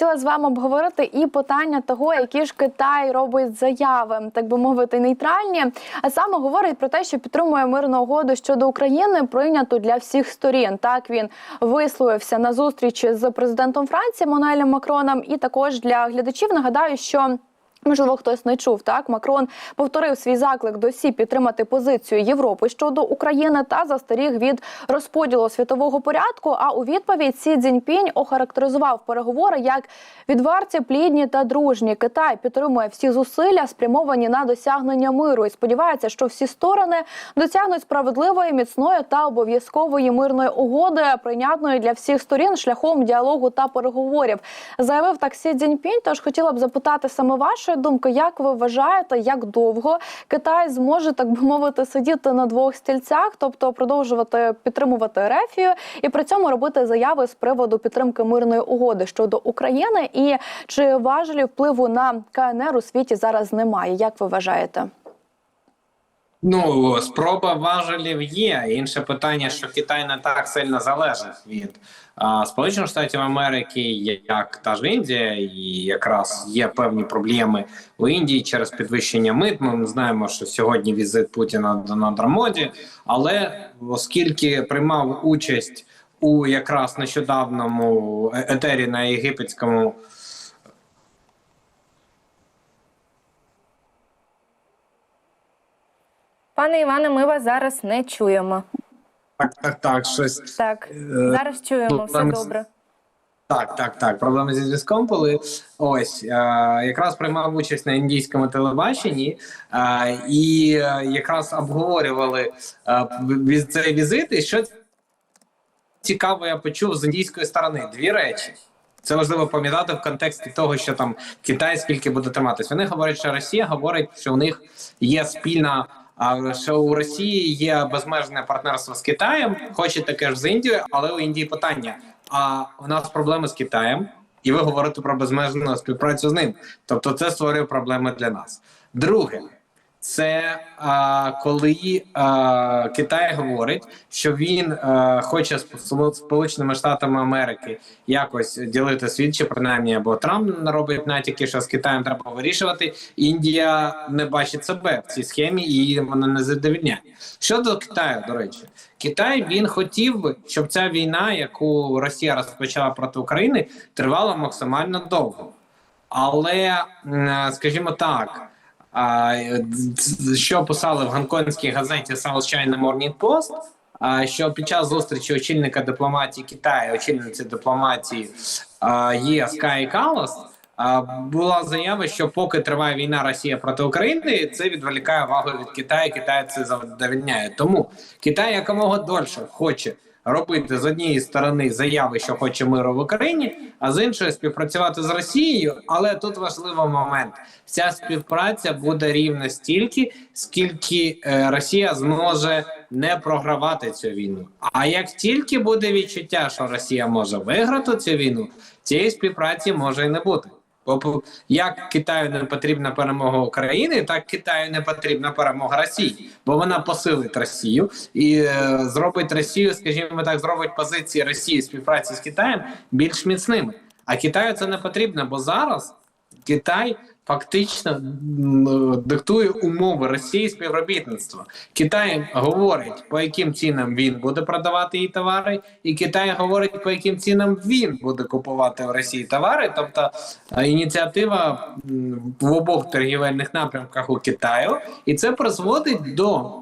Хотіла з вами обговорити і питання того, які ж Китай робить заяви, так би мовити, нейтральні. А саме говорить про те, що підтримує мирну угоду щодо України, прийняту для всіх сторін. Так він висловився на зустрічі з президентом Франції Мануелем Макроном. І також для глядачів нагадаю, що. Можливо, хтось не чув так. Макрон повторив свій заклик до СІ підтримати позицію Європи щодо України та застеріг від розподілу світового порядку. А у відповідь Сі Цзіньпінь охарактеризував переговори як відверті, плідні та дружні. Китай підтримує всі зусилля, спрямовані на досягнення миру, і сподівається, що всі сторони досягнуть справедливої, міцної та обов'язкової мирної угоди, прийнятної для всіх сторін шляхом діалогу та переговорів. Заявив так Сі Цзіньпінь. Тож хотіла б запитати саме вашої думки, як ви вважаєте, як довго Китай зможе так би мовити сидіти на двох стільцях, тобто продовжувати підтримувати Рефію і при цьому робити заяви з приводу підтримки мирної угоди щодо України, і чи важелі впливу на КНР у світі зараз немає? Як ви вважаєте? Ну, спроба важелів є. Інше питання, що Китай не так сильно залежить від а, Сполучених Штатів Америки, як та ж Індія, і якраз є певні проблеми у Індії через підвищення мит. Ми знаємо, що сьогодні візит Путіна до Надрамоді, але оскільки приймав участь у якраз нещодавному е- етері на єгипетському. Пане Іване, ми вас зараз не чуємо. Так, так, так, щось Так, Е, зараз чуємо, все добре. Так, так, так. Проблеми зі зв'язком були. Ось е, якраз приймав участь на індійському телебаченні, е, і е, якраз обговорювали е, цей візит. І що цікаво, я почув з індійської сторони дві речі. Це важливо пам'ятати в контексті того, що там Китай скільки буде триматись. Вони говорять, що Росія говорить, що у них є спільна. Що у Росії є безмежне партнерство з Китаєм, хоче таке ж з Індією, але у Індії питання: а у нас проблеми з Китаєм, і ви говорите про безмежну співпрацю з ним. Тобто, це створює проблеми для нас. Друге, це а, коли а, Китай говорить, що він а, хоче з Сполученими Штатами Америки якось ділити світ, чи принаймні або Трамп робить натяки, що з Китаєм треба вирішувати. Індія не бачить себе в цій схемі і її вона не задовільняє. Щодо Китаю, до речі, Китай він хотів би, щоб ця війна, яку Росія розпочала проти України, тривала максимально довго. Але, скажімо так, а, що писали в гонконгській газеті South China Morning Post, що під час зустрічі очільника дипломатії Китаю, очільниці дипломатії а, є Скай Калас, була заява, що поки триває війна Росія проти України, це відволікає увагу від Китаю. Китай це задовільняє. Тому Китай якомога дольше хоче робити з однієї сторони заяви, що хоче миру в Україні, а з іншої співпрацювати з Росією. Але тут важливий момент: ця співпраця буде рівна стільки, скільки е, Росія зможе не програвати цю війну. А як тільки буде відчуття, що Росія може виграти цю війну, цієї співпраці може і не бути. Бо як Китаю не потрібна перемога України, так Китаю не потрібна перемога Росії, бо вона посилить Росію і е, зробить Росію, скажімо так, зробить позиції Росії в співпраці з Китаєм більш міцними. А Китаю це не потрібно, бо зараз Китай фактично диктує умови Росії співробітництва. Китай говорить, по яким цінам він буде продавати її товари, і Китай говорить, по яким цінам він буде купувати в Росії товари. Тобто е, ініціатива в обох торгівельних напрямках у Китаю, і це призводить до.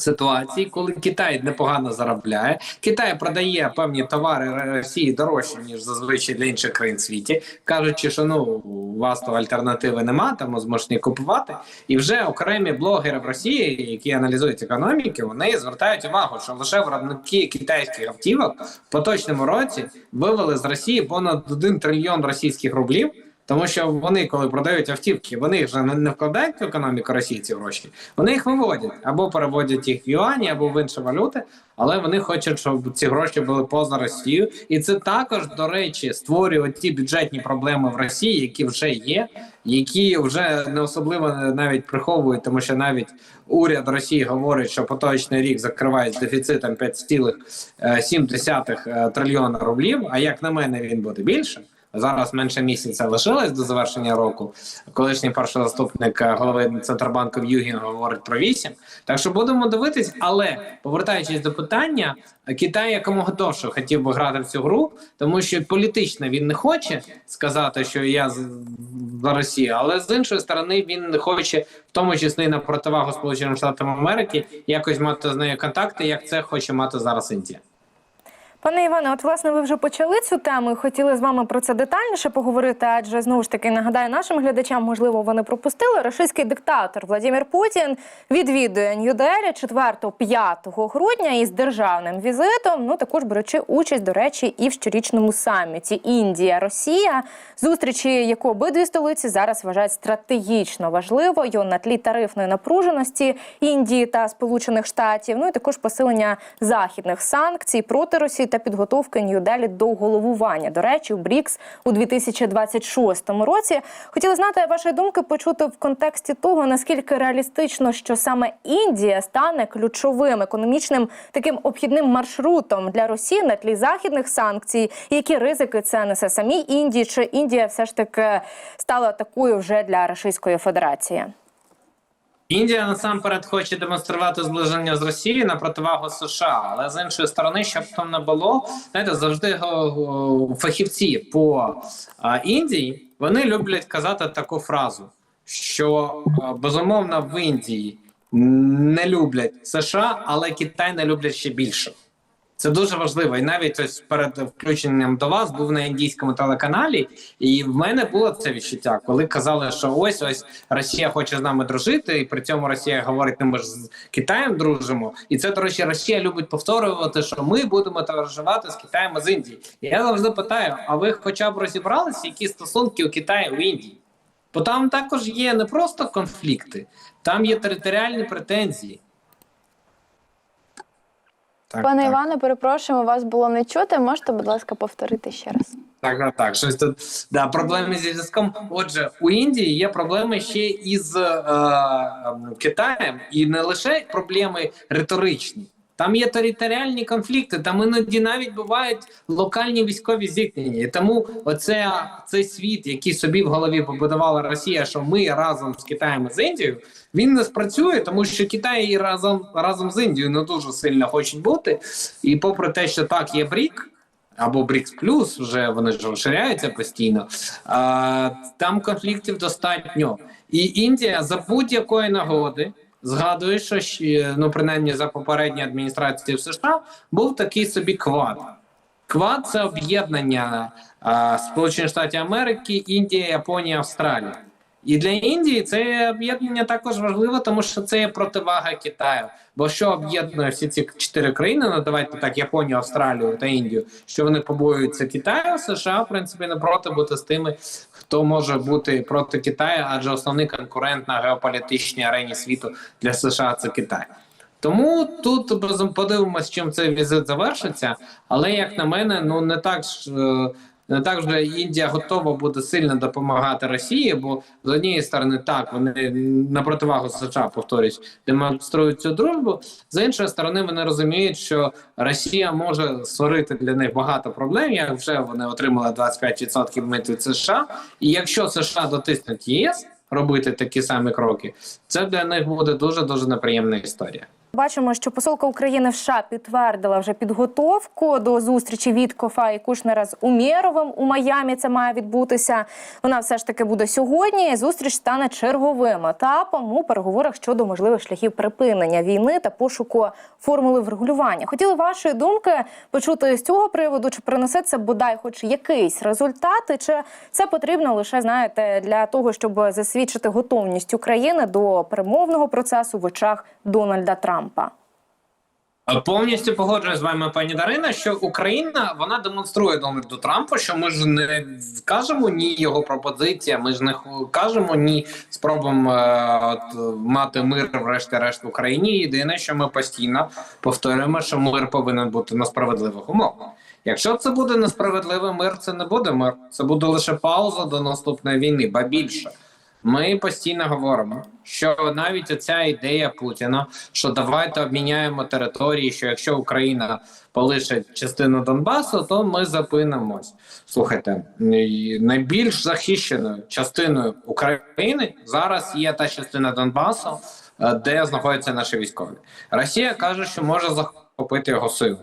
Ситуації, коли Китай непогано заробляє, Китай продає певні товари Росії дорожче ніж зазвичай для інших країн світі, кажучи, що ну у вас то альтернативи нема, тому зможете купувати. І вже окремі блогери в Росії, які аналізують економіки, вони звертають увагу, що лише виробники китайських автівок в поточному році вивели з Росії понад 1 трильйон російських рублів. Тому що вони, коли продають автівки, вони вже не, вкладають в економіку Росії ці гроші. Вони їх виводять або переводять їх в юані, або в інші валюти, але вони хочуть, щоб ці гроші були поза Росією. І це також, до речі, створює ті бюджетні проблеми в Росії, які вже є, які вже не особливо навіть приховують, тому що навіть уряд Росії говорить, що поточний рік закриває з дефіцитом 5,7 трильйона рублів. А як на мене, він буде більше. Зараз менше місяця лишилось до завершення року. Колишній перший заступник е, голови центробанку Югін говорить про 8. Так що будемо дивитись, але повертаючись до питання, Китай якомога довше хотів би грати в цю гру, тому що політично він не хоче сказати, що я за Росію, але з іншої сторони він не хоче, в тому числі на противагу Сполученим Штатам Америки, якось мати з нею контакти, як це хоче мати зараз Індія. Пане Іване, от власне ви вже почали цю тему і хотіли з вами про це детальніше поговорити. Адже знову ж таки нагадаю нашим глядачам, можливо, вони пропустили. Російський диктатор Владимир Путін відвідує Нью-Делі 4-5 грудня із державним візитом. Ну також беручи участь, до речі, і в щорічному саміті Індія Росія, зустрічі, яку обидві столиці зараз вважають стратегічно важливою на тлі тарифної напруженості Індії та Сполучених Штатів. Ну і також посилення західних санкцій проти Росії та підготовки Нью-Делі до головування. До речі, у БРІКС у 2026 році. Хотіла знати ваші думки, почути в контексті того, наскільки реалістично, що саме Індія стане ключовим економічним таким обхідним маршрутом для Росії на тлі західних санкцій, які ризики це несе самій Індії, чи Індія все ж таки стала такою вже для Російської Федерації? Індія насамперед хоче демонструвати зближення з Росією на противагу США, але з іншої сторони, щоб там не було, знаєте, завжди фахівці по Індії вони люблять казати таку фразу, що безумовно в Індії не люблять США, але Китай не люблять ще більше. Це дуже важливо. І навіть ось перед включенням до вас був на індійському телеканалі, і в мене було це відчуття, коли казали, що ось ось Росія хоче з нами дружити, і при цьому Росія говорить, ну ми ж з Китаєм дружимо. І це, до речі, Росія любить повторювати, що ми будемо товаришувати з Китаєм і з Індії. Я завжди питаю: а ви хоча б розібралися, які стосунки у Китаю у Індії? Бо там також є не просто конфлікти, там є територіальні претензії. Так, Пане так. Іване, перепрошуємо, вас було не чути. Можете, будь ласка, повторити ще раз. Так, так, так. Щось тут да, проблеми зі зв'язком. Отже, у Індії є проблеми ще із е, е, Китаєм, і не лише проблеми риторичні. Там є територіальні конфлікти, там іноді навіть бувають локальні військові зіткнення. Тому оце цей світ, який собі в голові побудувала Росія, що ми разом з Китаєм і з Індією, він не спрацює, тому що Китай і разом разом з Індією не дуже сильно хочуть бути. І попри те, що так є брік, або БРІКС Плюс, вже вони ж розширяються постійно. А, там конфліктів достатньо. І Індія за будь-якої нагоди згадує, що ну принаймні за попередні адміністрації в США був такий собі квад. Квад це об'єднання Сполучених Штатів Америки, Індія, Японія, Австралія. І для Індії це об'єднання також важливо, тому що це є противага Китаю. Бо що об'єднує всі ці чотири країни, ну давайте так, Японію, Австралію та Індію, що вони побоюються Китаю, США, в принципі, не проти бути з тими, хто може бути проти Китаю, адже основний конкурент на геополітичній арені світу для США це Китай. Тому тут подивимось, чим цей візит завершиться. Але як на мене, ну не так ж е, не так Індія готова буде сильно допомагати Росії, бо з однієї сторони так вони на противагу США повторюсь, демонструють цю дружбу. З іншої сторони, вони розуміють, що Росія може створити для них багато проблем. Як вже вони отримали 25% мит від США, і якщо США дотиснуть ЄС робити такі самі кроки, це для них буде дуже дуже неприємна історія. Бачимо, що посолка України в США підтвердила вже підготовку до зустрічі Віткофа і Кушнера з Умєровим у Майамі. Це має відбутися. Вона все ж таки буде сьогодні. Зустріч стане черговим етапом у переговорах щодо можливих шляхів припинення війни та пошуку формули врегулювання. Хотіли вашої думки почути з цього приводу, чи принесе це бодай, хоч якийсь результат, і чи це потрібно лише знаєте для того, щоб засвідчити готовність України до перемовного процесу в очах Дональда Трампа. Е, Повністю погоджуюсь з вами, пані Дарина, що Україна вона демонструє Дональду Трампу, що ми ж не кажемо ні його пропозиція, ми ж не кажемо ні спробам е, от, мати мир, врешті-решт в Україні. Єдине, що ми постійно повторюємо, що мир повинен бути на справедливих умовах. Якщо це буде несправедливий мир, це не буде мир. Це буде лише пауза до наступної війни, ба більше. Ми постійно говоримо, що навіть оця ідея Путіна, що давайте обміняємо території, що якщо Україна полишить частину Донбасу, то ми запинимось. Слухайте, найбільш захищеною частиною України зараз є та частина Донбасу, е, де знаходяться наші військові. Росія каже, що може захопити його силу.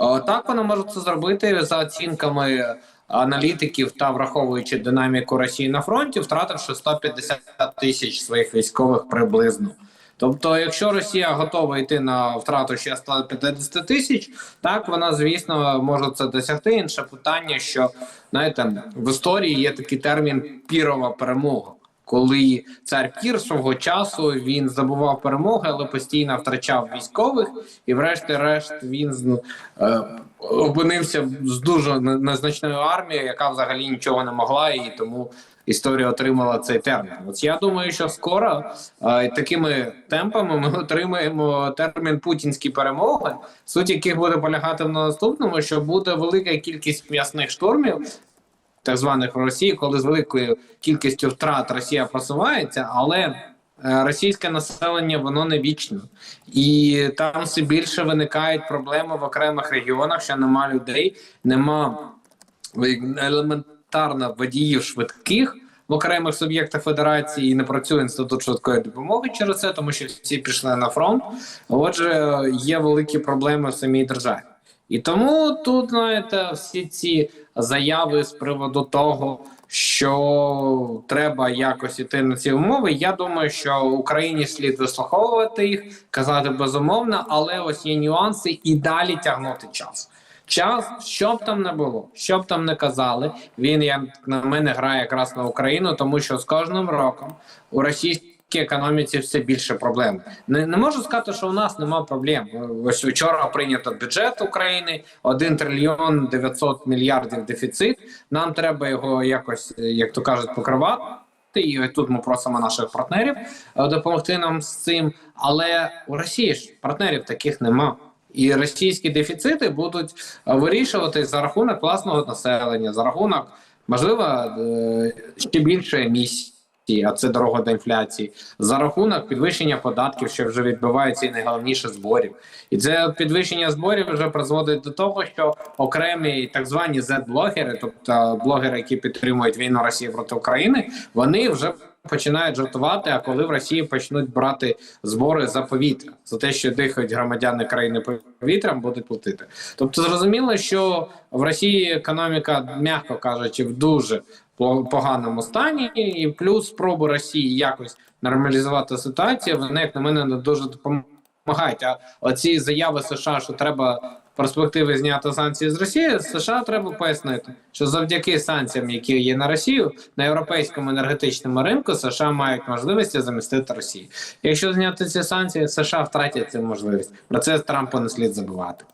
Е, Так вона може це зробити за оцінками аналітиків та враховуючи динаміку Росії на фронті, втративши 150 тисяч своїх військових приблизно. Тобто, якщо Росія готова йти на втрату ще 150 тисяч, так вона звісно може це досягти. Інше питання, що знаєте, в історії є такий термін пірова перемога. Коли цар Пір свого часу він здобував перемоги, але постійно втрачав військових, і врешті-решт він е, опинився з дуже незначною армією, яка взагалі нічого не могла, і тому історія отримала цей термін. От я думаю, що скоро е, такими темпами ми отримаємо термін путінські перемоги, суть яких буде полягати в наступному, що буде велика кількість м'ясних штурмів, так званих Росії, коли з великою кількістю втрат Росія просувається, але е, російське населення воно не вічно, і там все більше виникають проблеми в окремих регіонах, що нема людей, нема елементарно водіїв швидких. В окремих суб'єктах федерації і не працює інститут швидкої допомоги через це, тому що всі пішли на фронт. Отже, є великі проблеми в самій державі. І тому тут, знаєте, всі ці заяви з приводу того, що треба якось іти на ці умови. Я думаю, що Україні слід вислуховувати їх, казати безумовно, але ось є нюанси і далі тягнути час. Час, що б там не було, що б там не казали, він як на мене грає якраз на Україну, тому що з кожним роком у російській економіці все більше проблем. Не, не можу сказати, що у нас нема проблем. Ось вчора прийнято бюджет України 1 трильйон 900 мільярдів дефіцит. Нам треба його якось, як то кажуть, покривати. І тут ми просимо наших партнерів е, допомогти нам з цим. Але у Росії ж партнерів таких нема. І російські дефіцити будуть е, вирішуватись за рахунок власного населення, за рахунок, можливо, е, ще більше емісій, а це дорога до інфляції, за рахунок підвищення податків, що вже відбувається, і найголовніше зборів. І це підвищення зборів вже призводить до того, що окремі так звані Z-блогери, тобто блогери, які підтримують війну Росії проти України, вони вже починають жартувати. А коли в Росії почнуть брати збори за повітря, за те, що дихають громадяни країни повітрям, будуть платити. Тобто, зрозуміло, що в Росії економіка, м'яко кажучи, в дуже поганому стані, і плюс спроби Росії якось нормалізувати ситуацію, вони, як на мене, не дуже допомагають. А оці заяви США, що треба перспективи зняти санкції з Росії, США треба пояснити, що завдяки санкціям, які є на Росію, на європейському енергетичному ринку США мають можливості замістити Росію. Якщо зняти ці санкції, США втратять цю можливість. Про це Трампу не слід забувати.